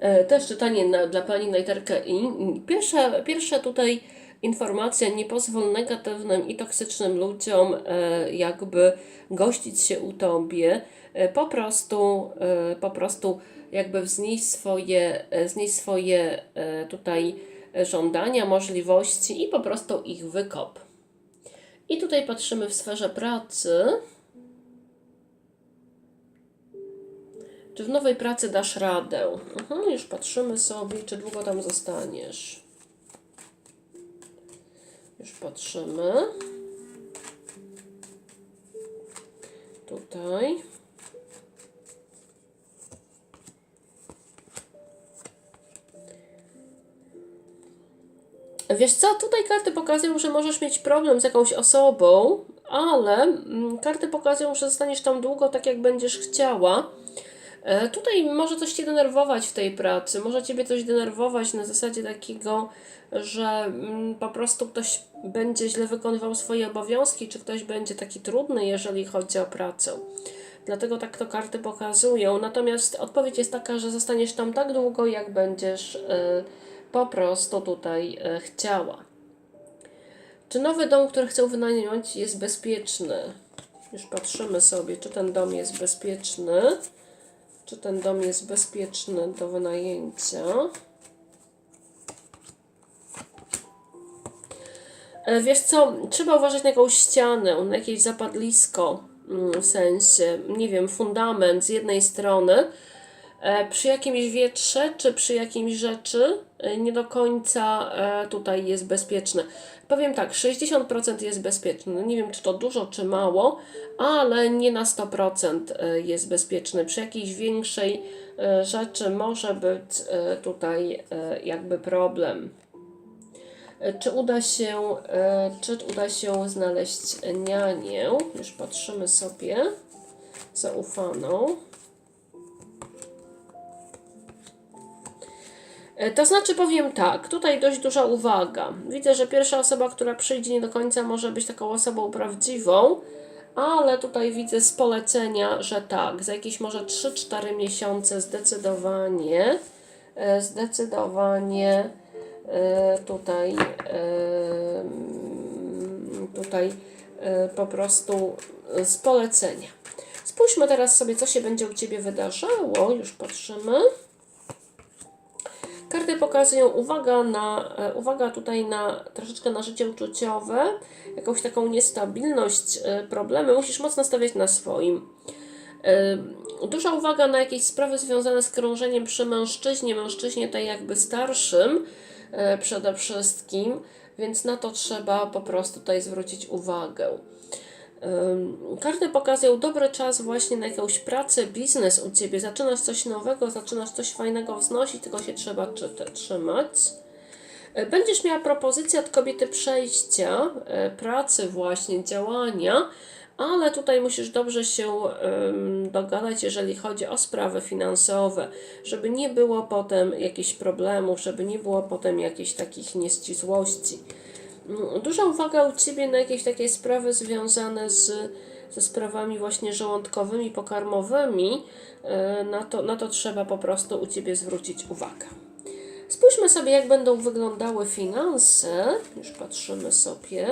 E, Też czytanie na, dla Pani na literkę I. Pierwsza, pierwsza tutaj informacja, nie pozwól negatywnym i toksycznym ludziom e, jakby gościć się u Tobie. E, Po prostu, po prostu jakby wznieść swoje, wznieść swoje tutaj żądania, możliwości i po prostu ich wykop. I tutaj patrzymy w sferze pracy. Czy w nowej pracy dasz radę? Mhm, już patrzymy sobie, czy długo tam zostaniesz. Już patrzymy. Tutaj. Wiesz co, tutaj karty pokazują, że możesz mieć problem z jakąś osobą, ale mm, karty pokazują, że zostaniesz tam długo tak, jak będziesz chciała. E, Tutaj może coś Cię denerwować w tej pracy, może Ciebie coś denerwować na zasadzie takiego, że mm, po prostu ktoś będzie źle wykonywał swoje obowiązki, czy ktoś będzie taki trudny, jeżeli chodzi o pracę. Dlatego tak to karty pokazują. Natomiast odpowiedź jest taka, że zostaniesz tam tak długo, jak będziesz e, po prostu tutaj e, chciała. Czy nowy dom, który chcę wynająć, jest bezpieczny? Już patrzymy sobie, czy ten dom jest bezpieczny. Czy ten dom jest bezpieczny do wynajęcia? E, Wiesz co, trzeba uważać na jakąś ścianę, na jakieś zapadlisko, mm, w sensie, nie wiem, fundament z jednej strony, przy jakimś wietrze czy przy jakimś rzeczy e, nie do końca e, tutaj jest bezpieczne. Powiem tak, 60% jest bezpieczne. Nie wiem, czy to dużo, czy mało, ale nie na 100% e, jest bezpieczny. Przy jakiejś większej e, rzeczy może być e, tutaj e, jakby problem. E, Czy uda się, e, czy uda się znaleźć nianię? Już patrzymy sobie. Zaufaną. To znaczy powiem tak, tutaj dość duża uwaga. Widzę, że pierwsza osoba, która przyjdzie nie do końca może być taką osobą prawdziwą, ale tutaj widzę z polecenia, że tak, za jakieś może 3-4 miesiące zdecydowanie, e, zdecydowanie e, tutaj, e, tutaj e, po prostu e, z polecenia. Spójrzmy teraz sobie, co się będzie u Ciebie wydarzało. Już patrzymy. Karty pokazują uwaga na, e, uwaga tutaj na troszeczkę na życie uczuciowe, jakąś taką niestabilność, e, problemy. Musisz mocno stawiać na swoim. E, Duża uwaga na jakieś sprawy związane z krążeniem przy mężczyźnie, mężczyźnie tej jakby starszym przede wszystkim, więc na to trzeba po prostu tutaj zwrócić uwagę. Karty pokazują dobry czas właśnie na jakąś pracę, biznes u Ciebie. Zaczynasz coś nowego, zaczynasz coś fajnego wznosić, tylko się trzeba trzymać. E, Będziesz miała propozycję od kobiety przejścia, e, pracy właśnie, działania, ale tutaj musisz dobrze się dogadać, jeżeli chodzi o sprawy finansowe, żeby nie było potem jakichś problemów, żeby nie było potem jakichś takich nieścisłości. Mm, Duża uwaga u Ciebie na jakieś takie sprawy związane z, ze sprawami właśnie żołądkowymi, pokarmowymi. E, Na to, na to trzeba po prostu u Ciebie zwrócić uwagę. Spójrzmy sobie, jak będą wyglądały finanse. Już patrzymy sobie.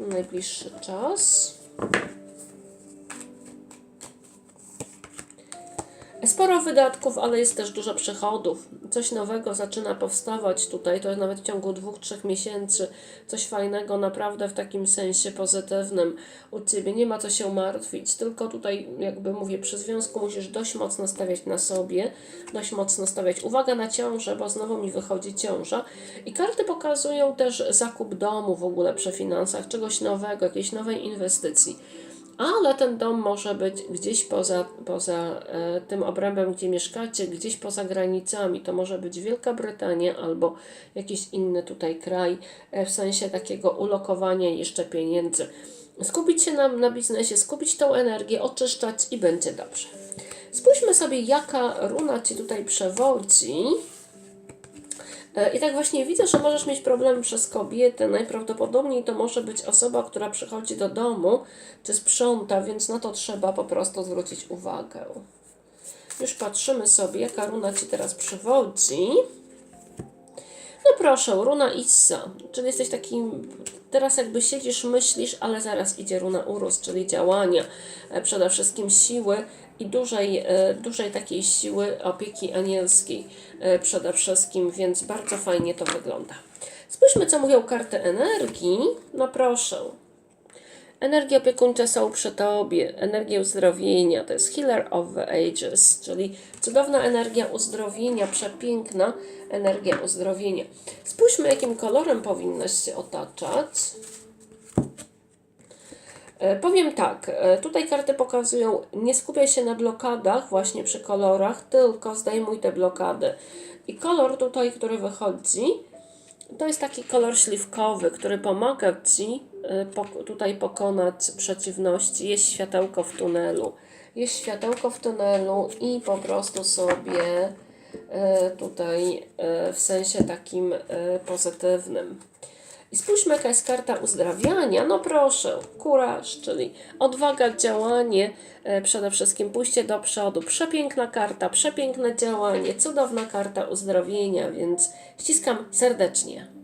na Najbliższy czas. Sporo wydatków, ale jest też dużo przychodów. Coś nowego zaczyna powstawać tutaj, to nawet w ciągu dwóch, trzech miesięcy. Coś fajnego, naprawdę w takim sensie pozytywnym u Ciebie. Nie ma co się martwić, tylko tutaj, jakby mówię, przy związku musisz dość mocno stawiać na sobie, dość mocno stawiać uwaga na ciążę, bo znowu mi wychodzi ciąża. I karty pokazują też zakup domu w ogóle przy finansach, czegoś nowego, jakiejś nowej inwestycji ale ten dom może być gdzieś poza, poza e, tym obrębem, gdzie mieszkacie, gdzieś poza granicami. To może być Wielka Brytania albo jakiś inny tutaj kraj, e, w sensie takiego ulokowania jeszcze pieniędzy. Skupić się na, na biznesie, skupić tą energię, oczyszczać i będzie dobrze. Spójrzmy sobie, jaka runa Ci tutaj przewodzi. E, I tak właśnie widzę, że możesz mieć problemy przez kobietę. Najprawdopodobniej to może być osoba, która przychodzi do domu czy sprząta, więc na to trzeba po prostu zwrócić uwagę. Już patrzymy sobie, jaka runa Ci teraz przywodzi. No proszę, runa Issa, czyli jesteś takim, teraz jakby siedzisz, myślisz, ale zaraz idzie runa Urus, czyli działania, e, przede wszystkim siły i dużej, e, dużej takiej siły opieki anielskiej e, przede wszystkim, więc bardzo fajnie to wygląda. Spójrzmy, co mówią karty energii. No proszę. Energie opiekuńcze są przy Tobie, energia uzdrowienia, to jest Healer of the Ages, czyli cudowna energia uzdrowienia, przepiękna energia uzdrowienia. Spójrzmy, jakim kolorem powinnaś się otaczać. E, Powiem tak, e, tutaj karty pokazują, nie skupiaj się na blokadach właśnie przy kolorach, tylko zdejmuj te blokady. I kolor tutaj, który wychodzi, to jest taki kolor śliwkowy, który pomaga Ci y, tutaj pokonać przeciwności. Jest światełko w tunelu. Jest światełko w tunelu i po prostu sobie y, tutaj y, w sensie takim pozytywnym. I spójrzmy, jaka jest karta uzdrawiania. No proszę, kuraż, czyli odwaga, działanie, e, przede wszystkim pójście do przodu. Przepiękna karta, przepiękne działanie, cudowna karta uzdrowienia, więc ściskam serdecznie.